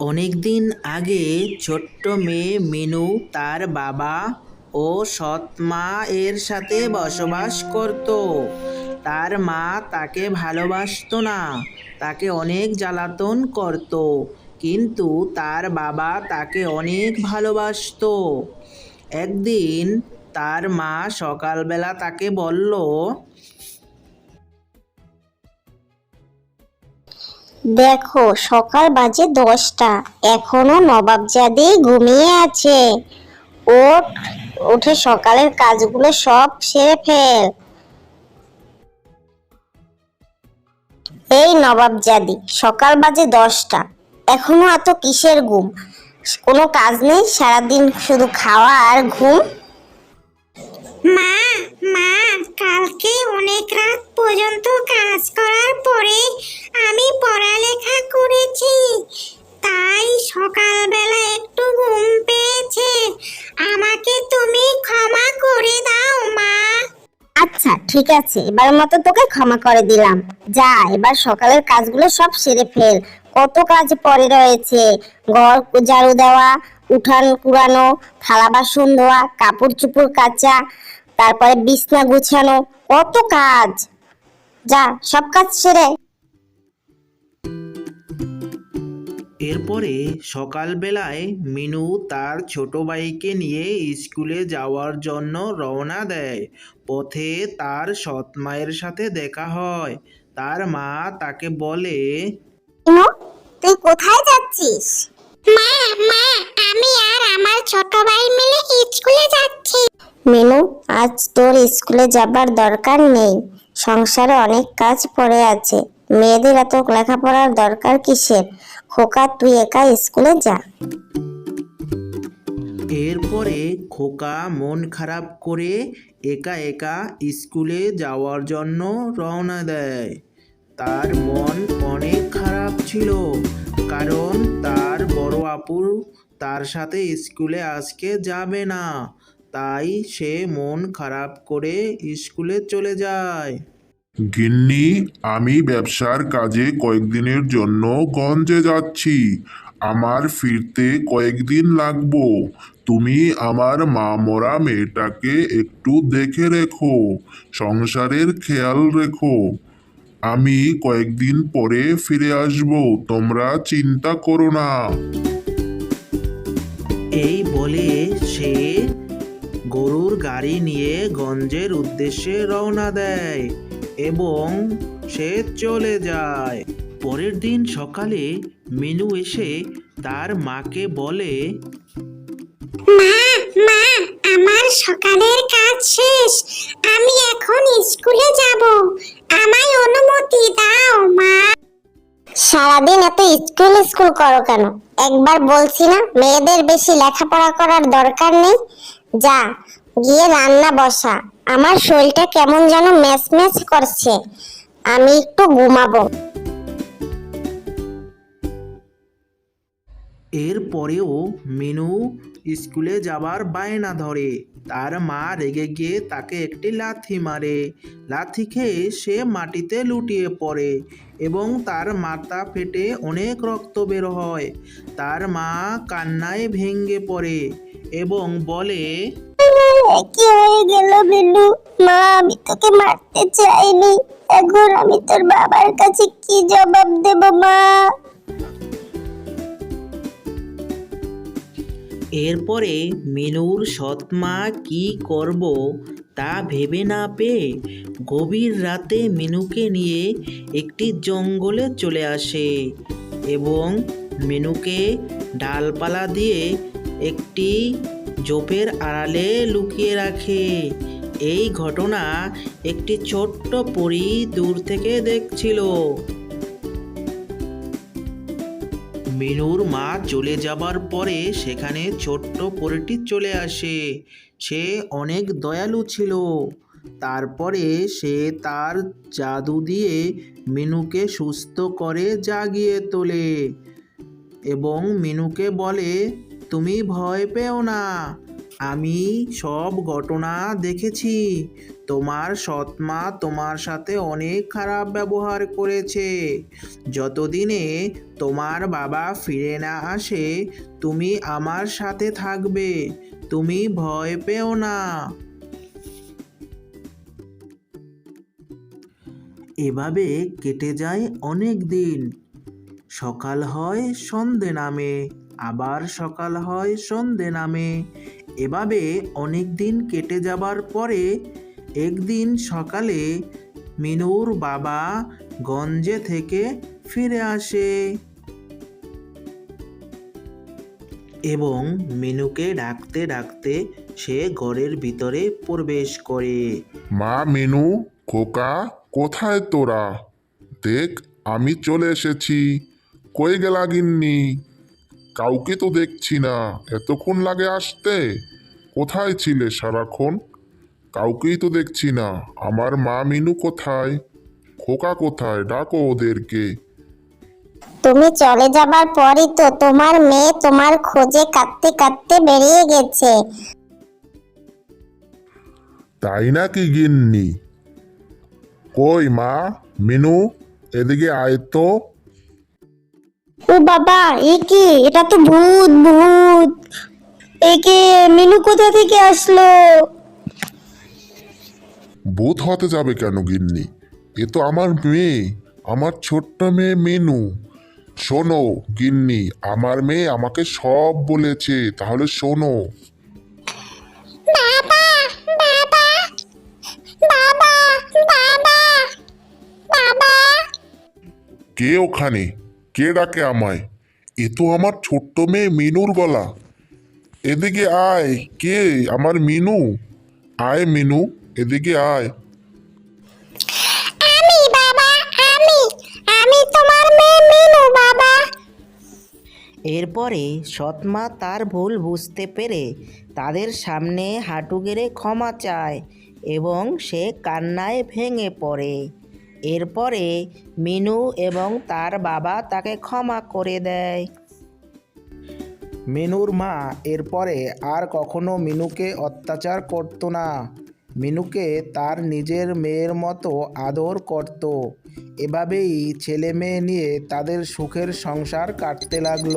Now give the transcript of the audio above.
অনেক দিন আগে ছোট্ট মেয়ে মিনু তার বাবা ও সৎ মা এর সাথে বসবাস করত। তার মা তাকে ভালোবাসতো না, তাকে অনেক জ্বালাতন করত, কিন্তু তার বাবা তাকে অনেক ভালোবাসতো। একদিন তার মা সকালবেলা তাকে বলল দেখো, সকাল বাজে দশটা। এখনও নবাবজাদি ঘুমিয়ে আছে। ওঠ, উঠে সকালের কাজগুলো সব সেরে ফেল। এই নবাবজাদি সকাল বাজে দশটা। এখনও এত কিসের ঘুম? কোনো কাজ নেই? সারাদিন শুধু খাওয়া আর ঘুম? ঠিক আছে এবার মতো তোকে ক্ষমা করে দিলাম। যা, এবার সকালের কাজগুলো সব সেরে ফেল। কত কাজ পরে রয়েছে। ঘর ঝাড়ু দেওয়া, উঠান কুড়ানো, থালা বাসন ধোয়া কাপড় চুপড় কাচা, তারপরে বিছনা গুছানো, কত কাজ। যা, সব কাজ সেরে এরপরে সকালবেলায় মিনু তার ছোট ভাইকে নিয়ে স্কুলে যাওয়ার জন্য রওনা দেয়। পথে তার সৎ মায়ের সাথে দেখা হয়। তার মা তাকে বলে তুই কোথায় যাচ্ছিস? মা মা, আমি আর আমার ছোট ভাই মিলে স্কুলে যাচ্ছি। মিনু, আজ তোর স্কুলে যাবার দরকার নেই। সংসারে অনেক কাজ পড়ে আছে। মেয়েদের এত লেখাপড়ার দরকার কিসের? খোকা, তুই একা স্কুলে যা। এরপরে খোকা মন খারাপ করে একা একা স্কুলে যাওয়ার জন্য রওনা দেয়। তার মন অনেক খারাপ ছিল, কারণ তার বড় আপুর তার সাথে স্কুলে আজকে যাবে না। তাই সে মন খারাপ করে স্কুলে চলে যায়। গিন্নি, আমি ব্যবসার কাজে কয়েকদিনের জন্য গঞ্জে যাচ্ছি। আমার ফিরতে কয়েকদিন লাগবো। তুমি আমার মা মরা মেয়েটাকে একটু দেখে রেখো। সংসারের খেয়াল রেখো। আমি কয়েকদিন পরে ফিরে আসব। তোমরা চিন্তা করো না। এই বলে সে গরুর গাড়ি নিয়ে গঞ্জের উদ্দেশ্যে রওনা দেয়। এবং সে চলে যায়। পরের দিন সকালে মিনু এসে তার মাকে বলে, মা আমার সকালের কাজ শেষ। আমি এখন স্কুলে যাব। আমায় অনুমতি দাও, মা। সারাদিন এত স্কুল স্কুল করো কেন? একবার বলছি না, মেয়েদের বেশি লেখাপড়া করার দরকার নেই। যা গিয়ে রান্না বসা। আমার শরীরটা কেমন যেন ম্যাচ ম্যাচ করছে। আমি একটু ঘুমাবো। এরপরেও মিনু স্কুলে যাবার বায়না ধরে। তার মা রেগে গিয়ে তাকে একটি লাথি মারে। লাথি খেয়ে সে মাটিতে লুটিয়ে পড়ে এবং তার মাথা ফেটে অনেক রক্ত বের হয়। তার মা কান্নায় ভেঙে পড়ে এবং বলে কি হয়ে গেল বিল্লু। মা, আমি তোকে মারতে চাইনি। এখন আমি তোর বাবার কাছে কি জবাব দেব, মা? এরপরে মিনুর সৎমা কি করব তা ভেবে না পেয়ে গভীর রাতে মিনুকে নিয়ে একটি জঙ্গলে চলে আসে এবং মিনুকে ডালপালা দিয়ে একটি জোপের আড়ালে লুকিয়ে রাখে। এই ঘটনা একটি ছোট্ট পরী দূর থেকে দেখছিল। মিনুর মা চলে যাবার পরে সেখানে ছোট্ট পরীটি চলে আসে। সে অনেক দয়ালু ছিল। তারপরে সে তার জাদু দিয়ে মিনুকে সুস্থ করে জাগিয়ে তোলে এবং মিনুকে বলে তুমি ভয় পেও না। আমি সব ঘটনা দেখেছি। তোমার সৎমা তোমার সাথে অনেক খারাপ ব্যবহার করেছে। যতদিনে তোমার বাবা ফিরে না আসে, তুমি আমার সাথে থাকবে। তুমি ভয় পেও না। এভাবে কেটে যায় অনেক দিন। সকাল হয় সন্ধে নামে। আবার সকাল হয় সন্ধে নামে। এভাবে অনেক দিন কেটে যাবার পরে একদিন সকালে মিনুর বাবা গঞ্জে থেকে ফিরে আসে। এবং মিনুকে ডাকতে ডাকতে সে ঘরের ভিতরে প্রবেশ করে। মা মিনু, খোকা, কোথায় তোরা? দেখ, আমি চলে এসেছি। কই গেলা গিন্নি? কাউকে তো দেখছি না। এতক্ষণ লাগে আসতে। কোথায় ছিলে সারাক্ষণ? কাউকেই তো দেখছি না। আমার মা মিনু কোথায়? খোকা কোথায়? ডাকো ওদেরকে। তুমি চলে যাবার পরই তো তোমার মেয়ে তোমার খোঁজে কাঁদতে কাঁদতে বেরিয়ে গেছে। তাই নাকি গিন্নি? কই মা? মিনু এদিকে আয় তো। ও বাবা এ কি? এটা তো ভূত ভূত। একে মিনু কোথা থেকে আসলো? ভূত হতে যাবে কেন গিন্নি? এ তো আমার মেয়ে আমার ছোট্ট মেয়ে মেনু। শোনো গিন্নি আমার মেয়ে আমাকে সব বলেছে তাহলে শোনো। বাবা বাবা বাবা বাবা বাবা। কে ওখানে? কে ডাকে আমায়? এ তো আমার ছোট্ট মেয়ে মিনুর গলা। এদিকে আয় কে? আমার মিনু। আয় মিনু এদিকে আয়। আমি বাবা আমি। আমি তোমার মেয়ে মিনু বাবা। এরপরে সৎমা তার ভুল বুঝতে পেরে তাদের সামনে হাঁটু গেড়ে ক্ষমা চায় এবং সে কান্নায় ভেঙে পড়ে। এরপরে মিনু এবং তার বাবা তাকে ক্ষমা করে দেয়। মিনুর মা এরপরে আর কখনো মিনুকে অত্যাচার করত না। মিনুকে তার নিজের মেয়ের মতো আদর করত। এভাবেই ছেলে মেয়ে নিয়ে তাদের সুখের সংসার কাটতে লাগল।